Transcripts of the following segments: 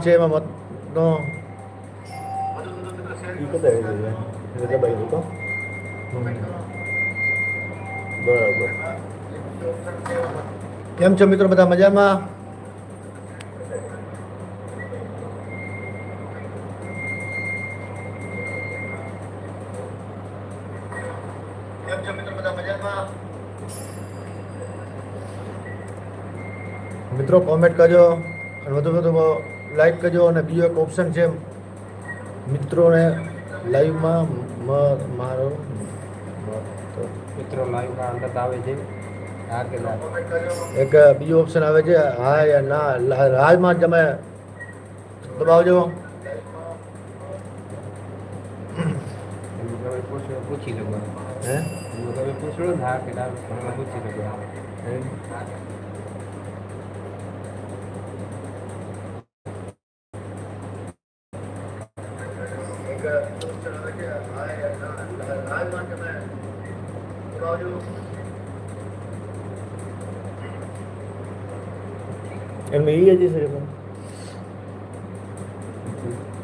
છે એમાં મતનો ઈ કદાચ આવી જાય. એટલે દબાઈ દો તો. હમ. બરાબર કેમ છો મિત્રો બધા મજામાં કેમ છો મિત્રો બધા મજામાં મિત્રો કોમેન્ટ કરજો અને વધુ વધુ લાઈક કરજો અને બીજો એક ઓપ્શન છે મિત્રોને લાઈવમાં મારો મિત્રો લાઈવમાં અંદર આવે છે. એક બીજો ઓપ્શન આવે છે હા યા ના રાજમાં તમે દબાવજો. પૂછો લો હે? પૂછો હા કે ના પૂછી લો એમ. એમાં એ જ છે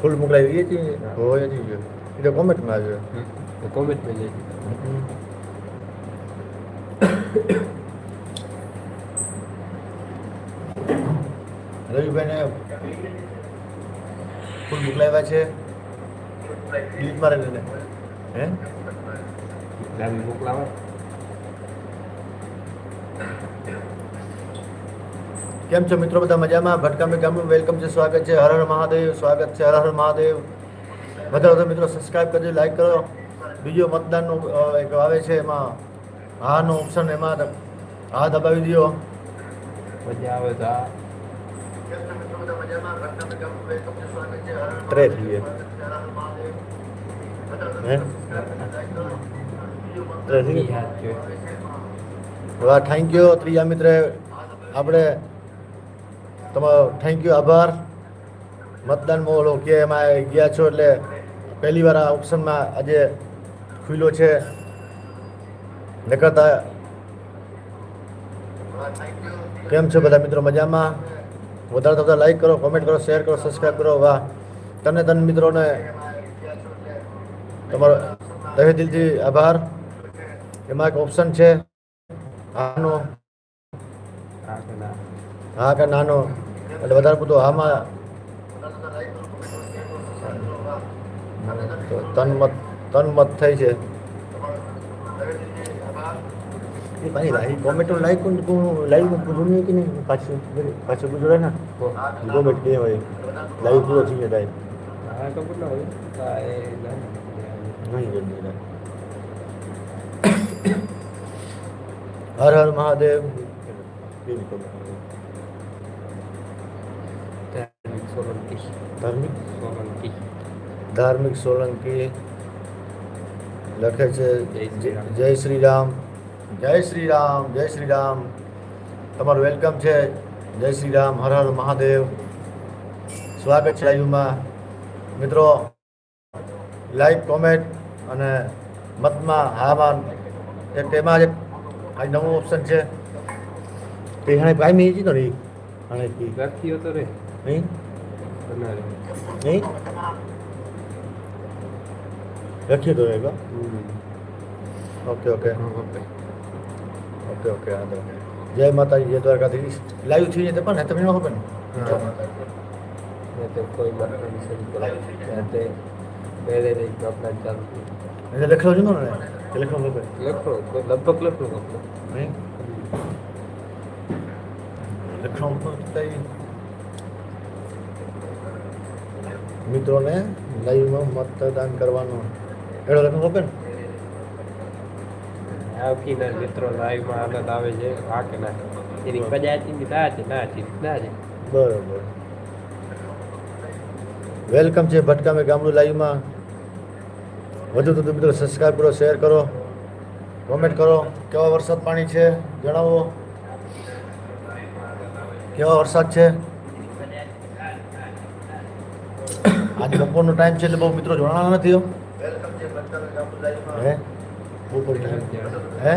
ફૂલ મોકલાવી એ જ હોય જ એ તો કોમેન્ટમાં આવ્યો. કોમેન્ટમાં જઈ રવિભાઈને ફૂલ મોકલાવ્યા છે. ડિલીટ મારે ને હે લાવી મોકલાવો કેમ છો મિત્રો? બધા મજામાં? ભટકામી ગામનું વેલકમ છે સ્વાગત છે. હર હર મહાદેવ સ્વાગત છે હર હર મહાદેવ. બધા બધા મિત્રો સબસ્ક્રાઈબ કરજો લાઈક કરો. બીજો મતદાનનું એક આવે છે એમાં. હાનો ઓપ્શન એમાં હા દબાવી દો મજા આવે તો આ. ત્રે થઈ ગયા હે ત્રે થઈ ઈ ગયા હાથ છે વાહ થેન્ક યુ ત્રીજા મિત્રે. આપણે તમારો થેન્ક યુ આભાર. મતદાનમાં ઓલો કે એમાં ગયા છો એટલે પહેલી વાર આ ઓપ્શનમાં આજે ખુલ્યો છે. નકરતા કેમ છો બધા મિત્રો મજામાં? વધારે તો વધારે લાઈક કરો કોમેન્ટ કરો શેર કરો સબસ્ક્રાઈબ કરો, વાહ. તને તન મિત્રોને તમારો તહે દિલથી આભાર. એમાં એક ઓપ્શન છે, આનો. હા કે નાનો. એટલે વધારે પૂરતું હામાં. તનમત તન મત તન મત થઈ છે ભાઈ લાઈવ પૂરું નહીં કે નહીં? પાછું પાછું પૂરું રહે ને? કોમેન્ટ કે હોય. લાઈવ પૂરો થઈ હા ખબર ના હોય હા એ ના. નહીં જલ્દી રહે હર હર મહાદેવ ધાર્મિક સોલંકી ધાર્મિક સોલંકી ધાર્મિક સોલંકી લખે છે જય શ્રી રામ. જય શ્રી રામ જય શ્રી રામ જય શ્રી રામ તમારું વેલકમ છે જય શ્રી રામ હર હર મહાદેવ સ્વાગત છે લાઈવમાં મિત્રો લાઈક કોમેન્ટ અને મતમાં હામાં એક તેમાં એક આ નવું ઓપ્શન છે. તે હાણે કાયમી જ નહીં હાણે કી. રાખ્યો તો રે. નહીં નહીં લખી દો એક ઓકે ઓકે. ઓકે. ઓકે વાંધો તો જય માતાજી જય દ્વારકાધીશ. લાઈવ થઈ જતે પણ તમને ખબર ને? તો કોઈ પહેલે એટલે લખેલો છે ને લખેલો ખબર લખો લગભગ લખો નહીં? લખેલો તો મિત્રોને લાઈવમાં મતદાન કરવાનું. એડો લખેલો ખબર ને આવકીના મિત્રો લાઈવમાં આનંદ આવે છે હા કે ના? એની કદાચી ના છે ના છે ના છે. બરોબર. વેલકમ છે ભટકામે ગામડું લાઈવમાં. વધુ થતું મિત્રો સબસ્ક્રાઈબ કરો શેર કરો કોમેન્ટ કરો. કેવા વરસાદ પાણી છે, જણાવો. કેવા વરસાદ છે? આજે બપોરનો ટાઈમ છે એટલે બહુ મિત્રો જોડાણા નથી હે. બપોર હે?